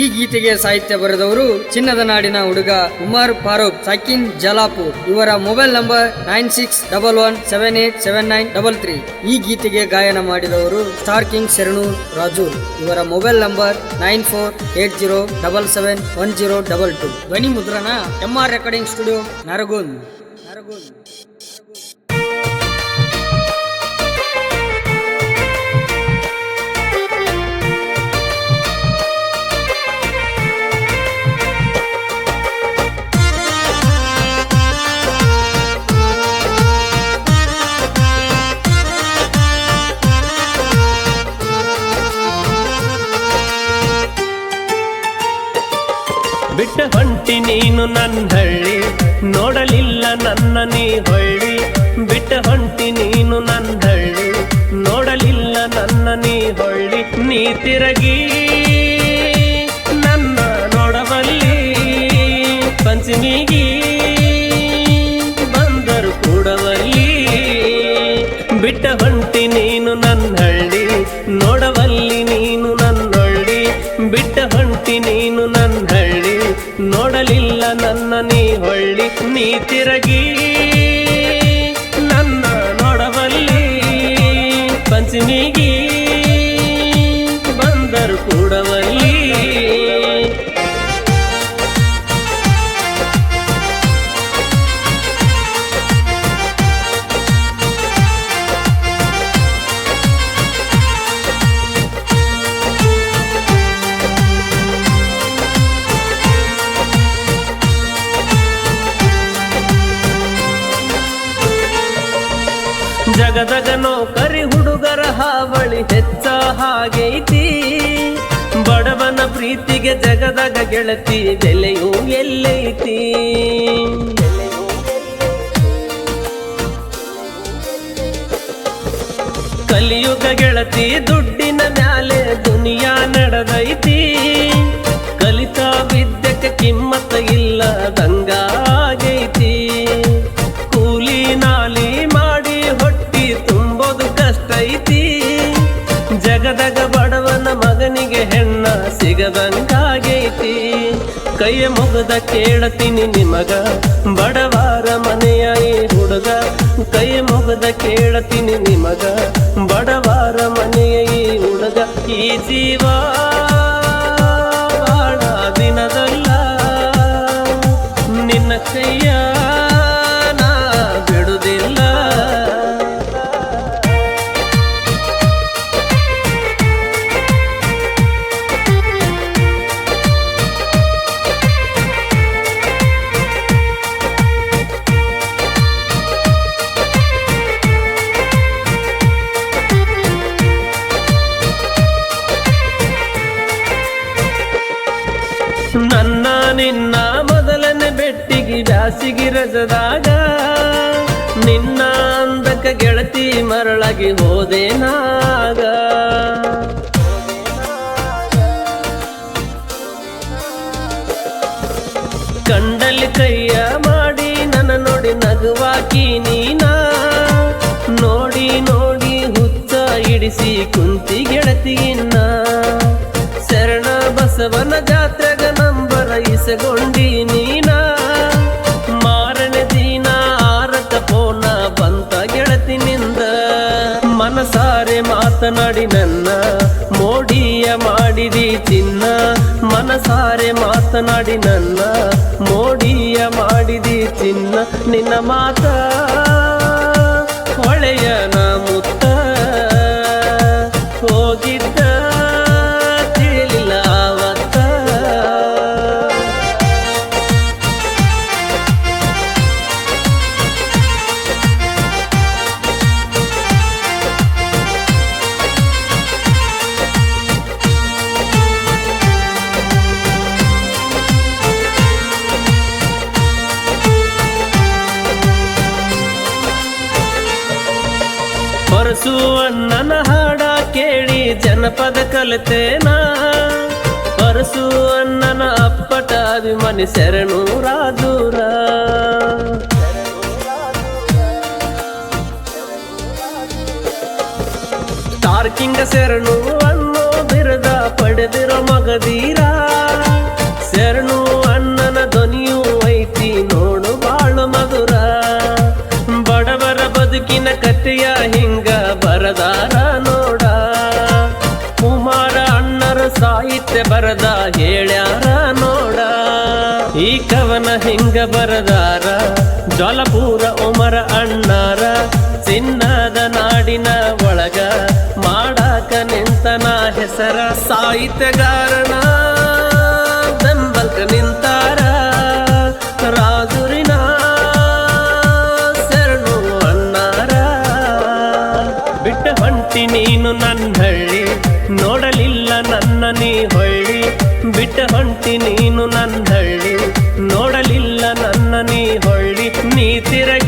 ಈ ಗೀತೆಗೆ ಸಾಹಿತ್ಯ ಬರೆದವರು ಚಿನ್ನದ ನಾಡಿನ ಹುಡುಗ ಉಮರ್ ಫಾರೂಕ್, ಸಕಿನ್ ಜಲಾಪುರ್. ಇವರ mobile number nine six double one seven eight seven nine double three. ಈ ಗೀತೆಗೆ ಗಾಯನ ಮಾಡಿದವರು ಸ್ಟಾರ್ ಕಿಂಗ್ ಶರಣು ರಾಜು. ಇವರ mobile number nine four eight zero double seven one zero double two. ಧ್ವನಿ ಮುದ್ರಣ M R recording studio Naragund. Naragund. ಬಿಟ್ಟ ಹೊಂಟಿ ನೀನು ನನ್ನಳ್ಳಿ ನೋಡಲಿಲ್ಲ ನನ್ನ ನೀ ಹೊಳ್ಳಿ. ಬಿಟ್ಟ ಹೊಂಟಿ ನೀನು ನನ್ನಳ್ಳಿ ನೋಡಲಿಲ್ಲ ನನ್ನ ನೀ ಹೊಳ್ಳಿ. ನೀ ತಿರಗಿ ನನ್ನ ನೋಡವಲ್ಲಿ ಪಂಚಮಿಗಿ ಬಂದರು ಕೂಡವಲ್ಲಿ ಬಿಟ್ಟ ಹೊಂಟಿ ಹೊಳ್ಳಿ ನೀ ತಿರಗಿ. ಹುಡುಗರ ಹಾವಳಿ ಹೆಚ್ಚ ಹಾಗೈತಿ ಬಡವನ ಪ್ರೀತಿಗೆ ಜಗದಾಗ ಗೆಳತಿ ಬೆಲೆಯು ಎಲ್ಲೈತಿ ಕಲಿಯುಗ ಗೆಳತಿ ದುಡ್ಡಿನ ಮ್ಯಾಲೆ ದುನಿಯಾ ನಡೆದೈತಿ. ಕಲಿತ ವಿದ್ಯಕ್ಕೆ ಕಿಮ್ಮತ್ತ ಇಲ್ಲ ಸಿಗದಂಗಾಗೈತಿ. ಕೈಯ ಮುಗದ ಕೇಳತೀನಿ ನಿಮಗ. ಬಡವಾರ ಮನೆಯ ಈ ಹುಡುಗ. ಕೈ ಮುಗದ ಕೇಳತೀನಿ ನಿಮಗ. ಬಡವಾರ ಮನೆಯ ಈ ಹುಡುಗ. ಈ ಜೀವ ನನ್ನ ನಿನ್ನ ಮೊದಲನೇ ಬೆಟ್ಟಿಗೆ ಬ್ಯಾಸಿಗೆ ರಜದಾಗ, ನಿನ್ನ ಅಂದಕ ಗೆಳತಿ ಮರಳಾಗಿ ಹೋದೇನಾಗ ಕಂಡಲ್ಲಿ ಕೈಯ ಮಾಡಿ ನನ್ನ ನೋಡಿ ನಗುವಾಕಿ ನೀನ, ನೋಡಿ ನೋಡಿ ಹುತ್ತ ಇಡಿಸಿ ಕುಂತಿ ಗೆಳತಿಯನ್ನ ಶರಣ ಬಸವನ ಜಾತ್ರೆಗ ಇಸಗೊಂಡಿ ನೀನ ಮಾರನೆ ದಿನ ಆರತ ಪೋನ ಬಂತ ಗೆಳತಿನಿಂದ. ಮನಸಾರೆ ಮಾತನಾಡಿ ನನ್ನ ಮೋಡಿಯ ಮಾಡಿದಿ ಚಿನ್ನ. ಮನಸಾರೆ ಮಾತನಾಡಿ ನನ್ನ ಮೋಡಿಯ ಮಾಡಿದಿ ಚಿನ್ನ. ನಿನ್ನ ಮಾತ ಹೊಳೆಯನ ಹೊರಸು ಅಣ್ಣನ ಹಾಡ ಕೇಳಿ ಜನಪದ ಕಲಿತೇನ? ಅರಸು ಅಣ್ಣನ ಅಪ್ಪಟ ಅಭಿಮಾನಿ ಶರಣು ರಾಜೂರ. ತಾರ್ಕಿಂಗ ಶರಣು ಅನ್ನೋ ಬಿರುದ ಪಡೆದಿರೋ ಮಗದೀರ ಸಾಹಿತ್ಯ ಬರದ ಹೇಳ್ಯಾರ ನೋಡ. ಈ ಕವನ ಹಿಂಗ ಬರದಾರ. ಜಲಪೂರ ಉಮರ ಅಣ್ಣಾರ. ಚಿನ್ನದ ನಾಡಿನ ಒಳಗ ಮಾಡಾಕ ನಿಂತನ ಹೆಸರ ಸಾಹಿತ್ಯಗಾರನ. ಬಿಟ್ಟ ಹೊಂಟಿ ನೀನು ನನ್ನ ನೋಡಲಿಲ್ಲ ನನ್ನ ನೀ ಹೊಳ್ಳಿ ನೀ ತಿರಗಿ